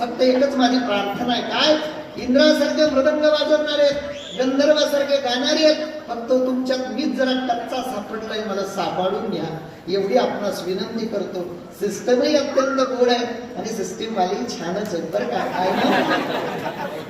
फक्त एकच माझी प्रार्थना आहे. काय? इंद्रासारखे मृदंग वाजवणारे गंधर्वासारखे गाणारे आहेत. फक्त तुमच्यात मीच जरा कच्चा सापडलाय मला सापडून घ्या. एवढी आपणास विनंती करतो. सिस्टमही अत्यंत गोड आहे आणि सिस्टीम वाली छानच आहे. बरं का? काय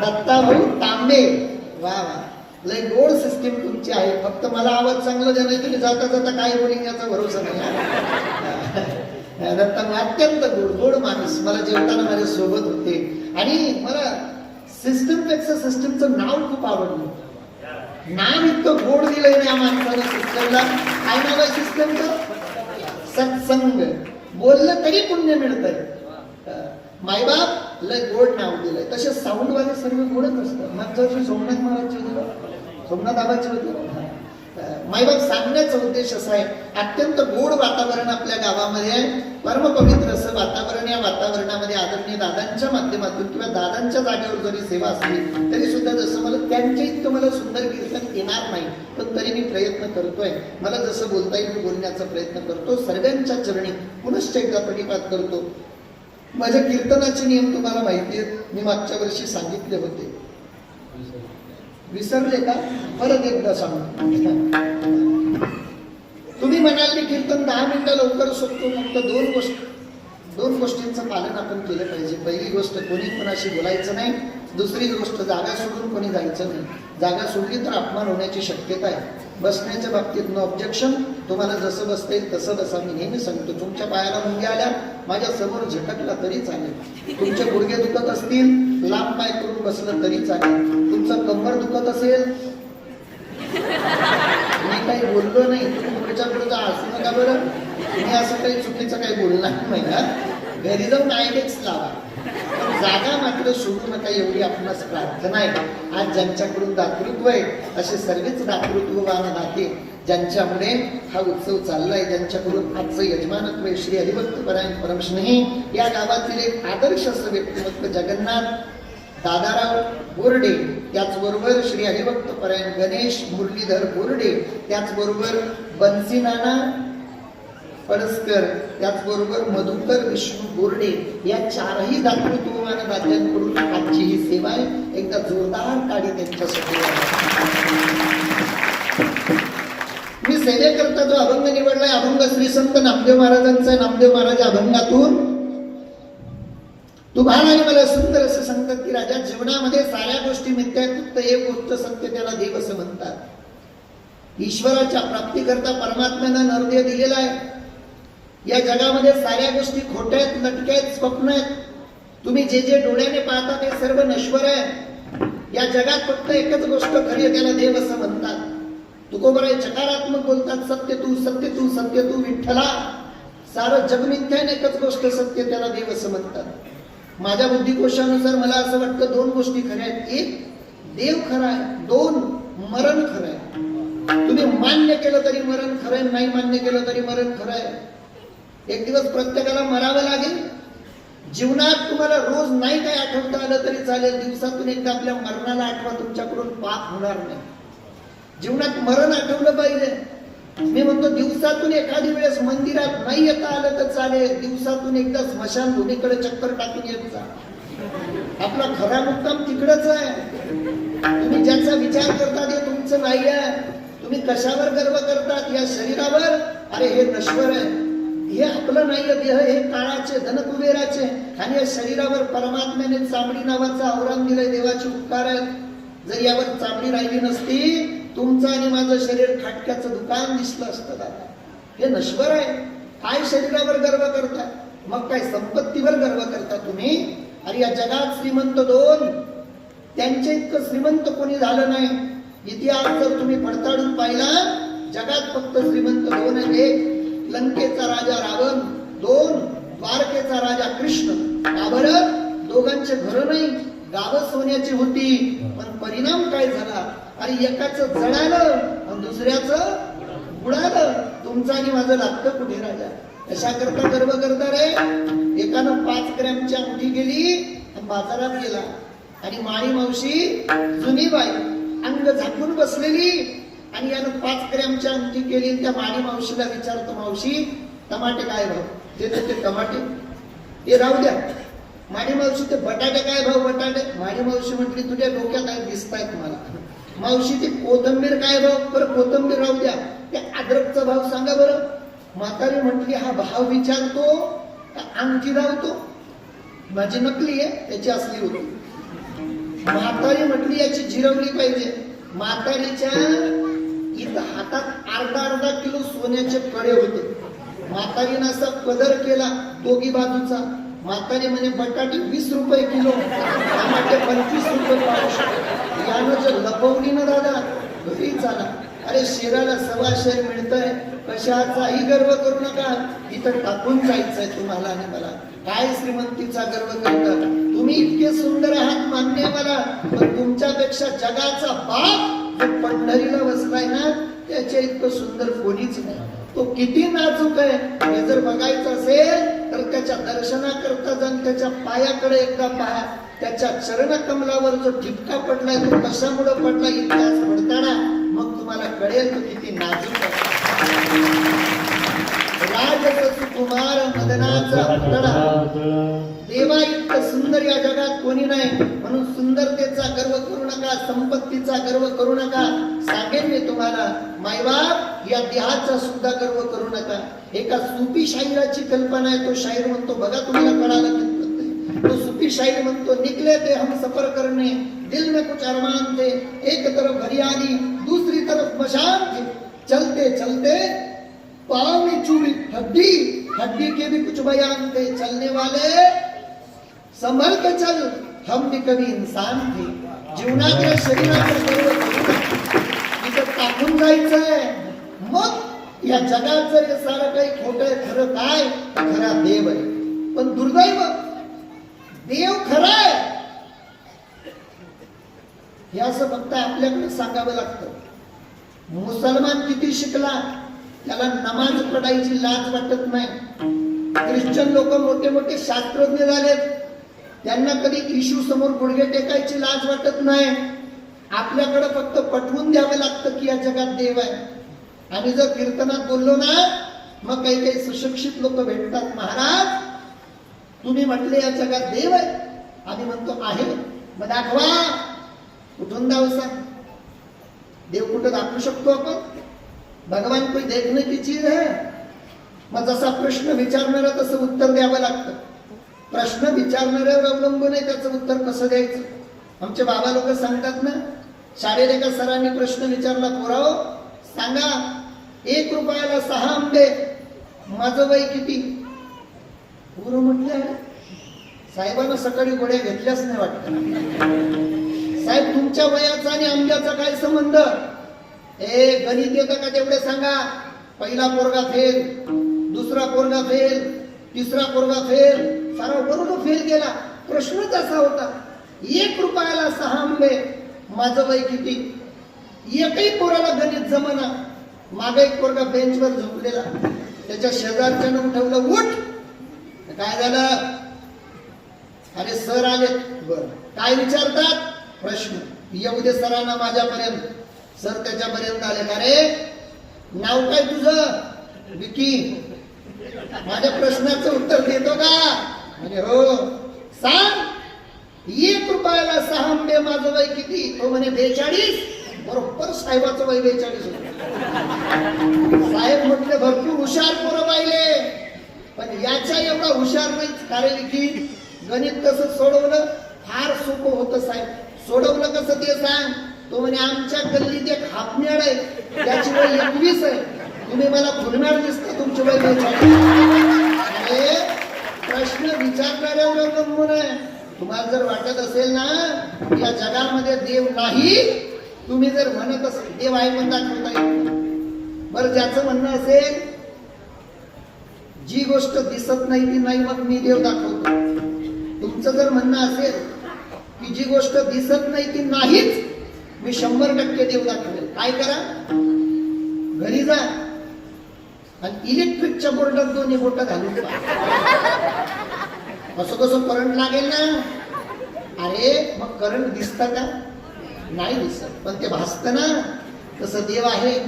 दत्ता भाऊ तांबे. वा वा. लय गोड सिस्टीम तुमची आहे. फक्त मला आवाज चांगला द्या तुम्ही जाता जाता काय बोलिंग याचा भरोसा नाही. दत्ता अत्यंत गोड गोड माणूस. मला जेवताना माझ्या सोबत होते. आणि मला सिस्टमपेक्षा सिस्टमचं नाव खूप आवडलं. नाम इतकं गोड दिलंय ना या माणसानं सिस्टमला काय नाव आहे सिस्टमचं सत्संग. बोललं तरी पुण्य मिळतंय. मायबाप लय गोड नाव दिलंय. तसे साऊंड वाले सर्व गोडच असतात. मागच्या वर्षी सोमनाथ महाराजचे होते. सोमनाथ आबाचे होते. मायबाप सांगण्याचा उद्देश असा आहे अत्यंत गोड वातावरण आपल्या गावामध्ये आहे. परमपवित्र असं वातावरण या वातावरणामध्ये आदरणीय दादांच्या माध्यमातून किंवा दादांच्या जागेवर जरी सेवा असली तरी सुद्धा जसं मला त्यांच्या इतकं मला सुंदर कीर्तन येणार नाही पण तरी मी प्रयत्न करतोय. मला जसं बोलता येईल मी बोलण्याचा प्रयत्न करतो. सर्वांच्या चरणी पुनश्च एकदा प्रणिपात करतो. माझ्या कीर्तनाचे नियम तुम्हाला माहिती आहेत. मी मागच्या वर्षी सांगितले होते. विसरले का? परत एकदा सांगतो म्हणाल की कीर्तन दहा मिनिटं लवकर शकतो फक्त दोन गोष्ट. दोन गोष्टींचं पालन आपण केलं पाहिजे. पहिली गोष्ट कोणी कोणाशी बोलायचं नाही. दुसरी गोष्ट जागा सोडून कोणी जायचं नाही. जागा सोडली तर अपमान होण्याची शक्यता आहे. बसण्याच्या बाबतीत नो ऑब्जेक्शन तुम्हाला जसं बसता येईल तसं बसा. मी नेहमी सांगतो तुमच्या पायाला मुंग्या आल्या माझ्यासमोर झटकला तरी चालेल. तुमचे गुडघे दुखत असतील लांब पाय करून बसलं तरी चालेल. तुमचं कंबर दुखत असेल. मी काही बोललो नाही. तुम्ही तर असू नका बरं. मी असं काही चुकीचं काही बोलणार नाही ना घरी जाऊन आयडेक्स लावा. जागा मात्र सोडू नका एवढी आपणास प्रार्थना आहे. आज ज्यांच्याकडून दातृत्व आहे असे सर्वच दातृत्ववान दाते ज्यांच्यामुळे हा उत्सव चाललाय ज्यांच्याकडून आजचं यजमानत्व आहे श्री हरिभक्त परायण परमश्रेणी या गावातील एक आदर्श असं व्यक्तिमत्व जगन्नाथ दादाराव बोर्डे त्याचबरोबर श्री हरिभक्त परायण गणेश मुरलीधर बोर्डे त्याचबरोबर बन्सीनाना पडसकर त्याचबरोबर मधुकर विष्णू बोर्डे या चारही दातृत्वमान दात्यांकडून आजची ही सेवा आहे. एकदा जोरदार काढी त्यांच्यासाठी मी सेवेकरता जो अभंग निवडलाय अभंग श्री संत नामदेव महाराजांचा नामदेव महाराज अभंगातून तुम्हाला मला सुंदर असं सांगतात की राजा जीवनामध्ये साऱ्या गोष्टी मिथ्या फक्त एक गोष्ट सत्य त्याला देव असं म्हणतात. ईश्वराच्या प्राप्तीकरता परमात्म्यानं नरदेह दिलेला आहे. या जगामध्ये साऱ्या गोष्टी खोट्या आहेत लटक्या आहेत स्वप्न आहेत तुम्ही जे जे डोळ्याने पाहता ते सर्व नश्वर आहे. या जगात फक्त एकच गोष्ट खरी आहे त्याला देव असं म्हणतात. तुकोबराय चकारात्मक बोलतात सत्य तू सत्य तू सत्य तू विठ्ठला. सारं जग एकच गोष्ट सत्य त्याला देव असं म्हणतात. माझ्या बुद्धिकोशानुसार मला असं वाटतं दोन गोष्टी खऱ्या आहेत. एक देव खरा आहे. दोन मरण खरं आहे. तुम्ही मान्य केलं तरी मरण खरं आहे नाही मान्य केलं तरी मरण खरं आहे. एक दिवस प्रत्येकाला मरावं लागेल. जीवनात तुम्हाला रोज नाही काय आठवता आलं तरी चालेल. दिवसातून एकदा आपल्या मरणाला आठवा तुमच्याकडून पाप होणार नाही. जीवनात मरण आठवलं पाहिजे. मी म्हणतो दिवसातून एखादी वेळेस मंदिरात नाही येता आलं तर चालेल. दिवसातून एकदा स्मशान भूमीकडे चक्कर टाकून येत जा. आपला खरा मुक्काम तिकडच आहे. तुम्ही ज्याचा विचार करतात हे तुमचं नाही आहे तुम्ही कशावर गर्व करतात? या शरीरावर? अरे हे नश्वर आहे. हे आपलं नाहीये. देह हे काळाचे धनकुबेराचे. आणि या शरीरावर परमात्म्याने चामडी नावाचा आवरण दिलंय. देवाचे उपकार आहेत जर यावर चामडी राहिली नसती तुमचं आणि माझं शरीर खाटक्याचं दुकान दिसलं असतं दादा. हे नश्वर आहे. काय शरीरावर गर्व करता? मग काय संपत्तीवर गर्व करता तुम्ही? अरे या जगात श्रीमंत दोन. त्यांच्या इतकं श्रीमंत कोणी झालं नाही. इतिहास जर तुम्ही पडताळून पाहिला जगात फक्त श्रीमंत दोन आहेत. एक लंकेचा राजा रावण दोन द्वारकेचा राजा कृष्ण. काबर दोघांचे घर नाही गावं सोन्याची होती. पण परिणाम काय झाला? अरे एकाच जळालं आणि दुसऱ्याचं बुडालं. तुमचं आणि माझं लागतं कुठे राजा कशा करता गर्व करता रे? एकानं पाच ग्रॅमची अंगठी गेली आणि बाजारात गेला. आणि माळी मावशी जुनी बाई अंग झाकून बसलेली आणि यानं पाच ग्रॅमची अंगठी केली आणि त्या माळी मावशीला विचारतो मावशी टमाटे काय भाव? ते ते टमाटे. हे राहू द्या. माडी मावशी ते बटाटे काय भाऊ बटाटे? माडी मावशी म्हटली तुझ्या डोक्यात आहे दिसतायत मला. मावशी ते कोथंबीर काय भाव? बरं कोथंबीर राहू द्या. त्या अद्रकचा भाव सांगा बरं. म्हातारी म्हटली हा भाव विचारतो का अंगठी धावतो माझी नकली आहे त्याची असली होती. म्हातारी म्हटली याची जिरवली पाहिजे. म्हातारीच्या इथं हातात अर्धा अर्धा किलो सोन्याचे कडे होते. म्हातारीनं असा कदर केला दोघी बाजूचा. म्हातारी म्हणजे बटाटे वीस रुपये किलो. टमाटे पंचवीस रुपये पाऊस शकतो जर लपवली ना दादा? घरी चाला. अरे शेराला सव्वा मिळतंय. कशाचाही गर्व करू नका. इथं टाकून जायचंय तुम्हाला आणि मला. काय श्रीमंतीचा गर्व करता? तुम्ही इतके सुंदर आहात मान्य मला. पण तुमच्यापेक्षा जगाचा बाप जो पंढरीला बसलाय ना त्याच्या इतकं सुंदर कोणीच नाही. तो किती नाजूक आहे. हे जर बघायचं असेल तर त्याच्या दर्शनाकरता जाऊन त्याच्या पायाकडे एकदा पहा. त्याच्या चरण कमलावर जो ठिपका पडलाय तो कशामुळे पडला इतिहास पडताना मग तुम्हाला कळेल तो किती नाजूक आहे. कुमार मदनाचा पुतळा देवा इतकं सुंदर या जगात कोणी नाही. म्हणून सुंदरतेचा गर्व करू नका संपत्तीचा गर्व करू नका. सांगेन मी तुम्हाला मायबाप या देहाचा सुद्धा गर्व करू नका. एका सुपी शाहिराची कल्पना आहे तो शाहीर म्हणतो बघा तुम्हाला कळालं सुफी शायर म्हणतो निकले थे हम सफर करने। दिल में कुछ अरमान थे एक तरफ हरियाली दूसरी तरफ मशान थे। चलते चलते पाव में चूड़ी हड्डी हड्डी के भी कुछ बयान थे। चलने वाले संभल के चल हम भी कभी इंसान थे। जीवनाकडे शरीराकडे सर्व इथं टाकून जायचंय मग या जगाचं हे सारं काही खोट आहे खरं काय खरा देव आहे. पण दुर्दैव देव खरा आहे. हे असं फक्त आपल्याकडे सांगावं लागतं. मुसलमान किती शिकला त्याला नमाज पडायची लाज वाटत नाही. ख्रिश्चन लोक मोठे मोठे शास्त्रज्ञ झालेत. त्यांना कधी इशू समोर गुडघे टेकायची लाज वाटत नाही. आपल्याकडे फक्त पटवून द्यावं लागतं की या जगात देव आहे. आणि जर कीर्तनात बोललो ना मग काही काही सुशिक्षित लोक भेटतात महाराज. तुम्ही म्हटले या जगात देव आहे. आम्ही म्हणतो आहे. मग दाखवा. कुठून दावसा? देव कुठं दाखवू शकतो आपण? भगवान कोई देखने की चीज है मग जसा प्रश्न विचारणारा तसं उत्तर द्यावं लागतं. प्रश्न विचारणाऱ्यावर अवलंबून आहे त्याचं उत्तर कसं द्यायचं? आमचे बाबा लोक सांगतात ना शाळेत एका सरांनी प्रश्न विचारला पोराव सांगा एक रुपयाला सहा आंबे माझं वय किती? गुरु म्हटले साहेबांना सकाळी गोळ्या घेतल्याच नाही वाटत. साहेब तुमच्या वयाचा आणि आंब्याचा काय संबंध? ए गणित येतं का तेवढे सांगा. पहिला पोरगा फेल दुसरा पोरगा फेल तिसरा पोरगा फेल. सारा बरोबर फेल गेला. प्रश्नच असा होता एक रुपयाला सहा आंबे माझं वय किती? एकही पोराला गणित जमना. मागे एक पोरगा बेंचवर झोपलेला. त्याच्या शेजारच्यानं उठवलं उठ काय झालं? अरे सर आले बर. काय विचारतात? प्रश्न. येऊ दे सरांना माझ्यापर्यंत. सर त्याच्यापर्यंत आले. का रे? नाव काय तुझं? विकी. माझ्या प्रश्नाचं उत्तर देतो का? म्हणजे हो. सांग. एक रुपयाला सहा आंबे माझं वय किती? तो म्हणे बेचाळीस. बरोबर साहेबाचं वय बेचाळीस होत. साहेब म्हटले भरपूर हुशार पोरं पाहिले पण याच्या एवढा हुशार नाही कारण की गणित कसं सोडवलं फार सोपं होतं साहेब. सोडवलं कसं ते सांग? तो म्हणे आमच्या गल्लीत एक हापण्याड आहे त्याची वय एकवीस आहे. तुम्ही मला फुलमॅड दिसता तुमची वय अरे म्हणजे प्रश्न विचारणाऱ्यावर अवलंबून आहे. तुम्हाला जर वाटत असेल ना या जगामध्ये देव नाही तुम्ही जर म्हणत असेल देव आहे म्हणता बरं ज्याचं म्हणणं असेल जी गोष्ट दिसत नाही ती नाही मग मी देव दाखवतो. तुमचं जर म्हणणं असेल की जी गोष्ट दिसत नाही ती नाहीच मी शंभर टक्के देव दाखवेल. काय करा? घरी जा आणि इलेक्ट्रिकच्या बोर्डात दोन्ही बोट घालून कसं कसं करंट लागेल ना? अरे मग करंट दिसत का? नाही दिसत. पण ते भासतं ना? तसं देव आहे.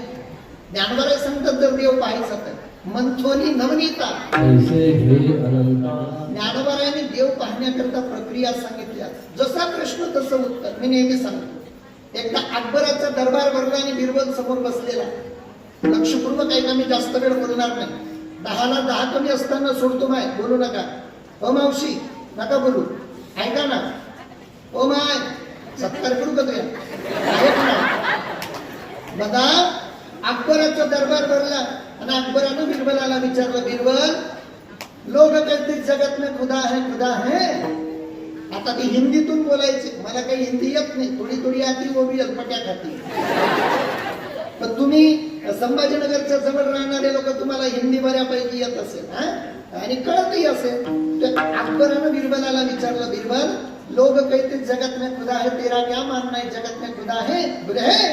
ज्ञानवराय सांगतात जर देव पाहायचं तर. मंथोनी नवनीता. हे ज्ञानोबारायांनी देव पाहण्याकरता प्रक्रिया सांगितल्या. जसा प्रश्न तसं उत्तर. मी नेहमी सांगतो. एकदा अकबराचा दरबार भरला आणि बिरबल समोर बसलेला. लक्षपूर्वक ऐका मी जास्त वेळ बोलणार नाही. दहाला दहा कमी असताना सोडतो माय. बोलू नका. ओ मावशी नका बोलू. ऐका ना. ओ माय सत्कार करू का नाही? बघा अकबराचा दरबार भरला आणि अकबरानं बिरबलाला विचारलं बिरबल लोक कहते जगत में खुदा है खुदा है आता ती हिंदीतून बोलायचे मला काही हिंदी येत नाही. थोडी थोडी आधी ओबी अल्पट्या खाती. पण तुम्ही संभाजीनगरच्या जवळ राहणारे लोक तुम्हाला हिंदी बऱ्यापैकी येत असेल हा? आणि कळतही असेल. तर अकबरानं बिरबलाला विचारलं बिरबल लोग कहते जगत में खुदा है तेरा क्या मानना है जगत में खुदा है बुरे है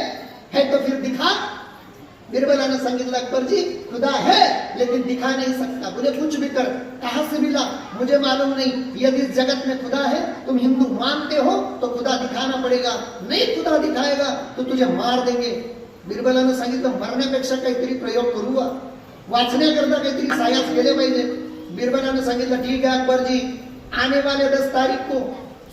है तो फिर दिखा. बिरबलाने सांगितलं अकबर जी, खुदा है, लेकिन दिखा नहीं सकता। बोले, कुछ भी कर, कहा से मिला? मुझे मालूम नहीं। यदि इस जगत में खुदा है, तुम हिंदू मानते हो तो खुदा दिखाना पड़ेगा। नहीं खुदा दिखाएगा तो तुझे मार देंगे। बिरबलानं सांगितलं मरण्यापेक्षा काहीतरी प्रयोग करू बा. वाचण्याकरता काहीतरी सायास केले पाहिजे। बिरबलानं सांगितलं, ठीक है अकबर जी, आने वाले दस तारीख को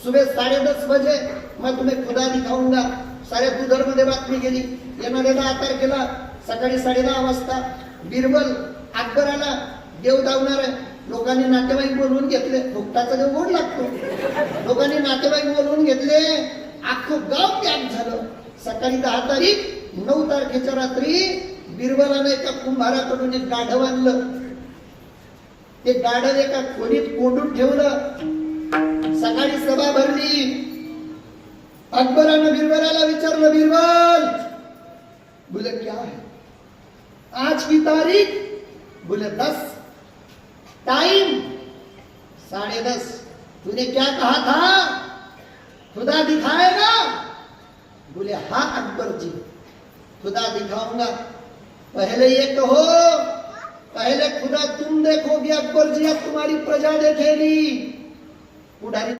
सुबह साढ़े दस बजे मैं तुम्हें खुदा दिखाऊँगा। साऱ्या दुधरमध्ये बातमी गेली। येणाऱ्या दहा तारखेला सकाळी साडे दहा वाजता बिरबल अकबराला देव धावणार आहे लोकांनी नातेवाईक बोलवून घेतले. भुकटाचा देव गोड लागतो. लोकांनी नातेवाईक बोलवून घेतले. अख्खं गाव त्याग झालं. सकाळी दहा तारीख नऊ तारखेच्या रात्री बिरबलानं एका कुंभाराकडून एक गाढव आणलं. ते गाढव एका खोलीत कोंडून ठेवलं. सकाळी सभा भरली. अकबरानं बिरबलाला विचारलं बिरबल बोल क्या है? आज की तारीख, बोले दस। टाइम साढ़े दस। तूने क्या कहा था? खुदा दिखाएगा? बोले हाँ अकबर जी। खुदा दिखाऊँगा। पहले ये कहो, पहले खुदा तुम देखोगे, अकबर जी, अब तुम्हारी प्रजा देखेगी। पुढारी